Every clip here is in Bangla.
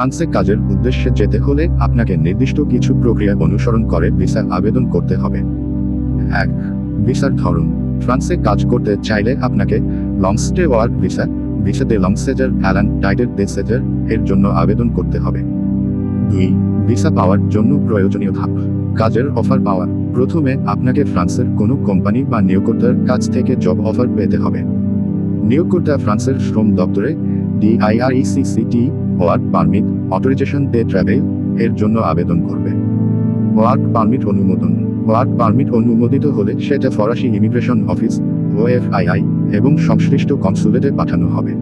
ফ্রান্সে কাজের উদ্দেশ্যে যেতে হলে আপনাকে নির্দিষ্ট কিছু প্রক্রিয়া অনুসরণ করে ভিসা আবেদন করতে হবে। এক, ভিসার ধরন। ফ্রান্সে কাজ করতে চাইলে আপনাকে লং স্টে ওয়ার্ক ভিসা ভিসাতে লং সেজার অ্যালান টাইটেড ডে সেজার এর জন্য আবেদন করতে হবে। দুই, ভিসা পাওয়ার জন্য প্রয়োজনীয় ধাপ। কাজের অফার পাওয়া। প্রথমে আপনাকে ফ্রান্সের কোনো কোম্পানি বা নিয়োগকর্তার কাছ থেকে জব অফার পেতে হবে। নিয়োগকর্তা ফ্রান্সের শ্রম দপ্তরে ডিআইআরইসিসিটি ওয়ার্ক পারমিট অথরাইজেশন ডে ট্রাভেল এর জন্য আবেদন করবে। ওয়ার্ক পারমিট অনুমোদন। ওয়ার্ক পারমিট অনুমোদিত হলে সেটা ফরাসি ইমিগ্রেশন অফিস ওএফআইআই এবং সংশ্লিষ্ট কনসুলেটে পাঠানো হবে।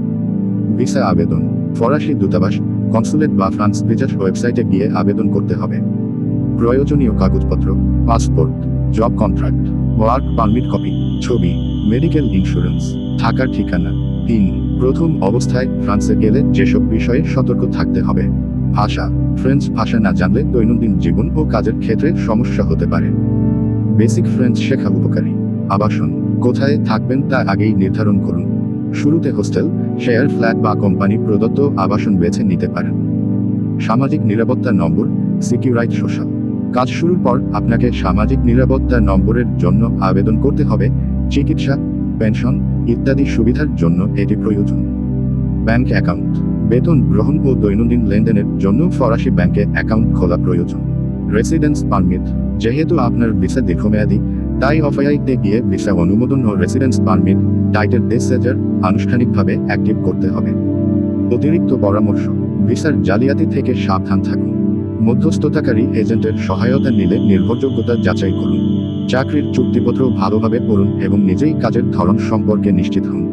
ভিসা আবেদন। ফরাসি দূতাবাস কনসুলেট বা ফ্রান্স ভিজার ওয়েবসাইটে গিয়ে আবেদন করতে হবে। প্রয়োজনীয় কাগজপত্র passport job contract work permit copy ছবি মেডিকেল ইন্স্যুরেন্স থাকার ঠিকানা তিন প্রথম অবস্থায় ফ্রান্সে গেলে যেসব বিষয়ে সতর্ক থাকতে হবে। ভাষা, ফ্রেঞ্চ ভাষা না জানলে দৈনন্দিন জীবন ও কাজের ক্ষেত্রে সমস্যা হতে পারে। বেসিক ফ্রেঞ্চ শেখা উপকারী। আবাসন, কোথায় থাকবেন তা আগেই নির্ধারণ করুন। শুরুতে হোস্টেল, শেয়ার ফ্ল্যাট বা কোম্পানি প্রদত্ত আবাসন বেছে নিতে পারেন। সামাজিক নিরাপত্তা নম্বর, সিকিউরাইট সোশ্যাল। কাজ শুরুর পর আপনাকে সামাজিক নিরাপত্তা নম্বরের জন্য আবেদন করতে হবে। চিকিৎসা, পেনশন ইত্যাদি সুবিধার জন্য এটি প্রয়োজন। Bank account. বেতন গ্রহণ ও দৈনন্দিন লেনদেনের জন্য ফরাসি ব্যাংকে অ্যাকাউন্ট খোলা প্রয়োজন। Residence permit. যেহেতু আপনার ভিসা দীর্ঘমেয়াদী, তাই অফআইআইতে গিয়ে ভিসা অনুমোদন ও রেসিডেন্স পারমিট, টাইটেল ডেসেজার আনুষ্ঠানিকভাবে অ্যাক্টিভ করতে হবে। অতিরিক্ত পরামর্শ। ভিসার জালিয়াতি থেকে সাবধান থাকুন। মধ্যস্থতাকারী এজেন্টের সহায়তা নিলে নির্ভরযোগ্যতা যাচাই করুন। চাকরির চুক্তিপত্র ভালোভাবে পড়ুন এবং নিজেই কাজের ধরন সম্পর্কে নিশ্চিত হন।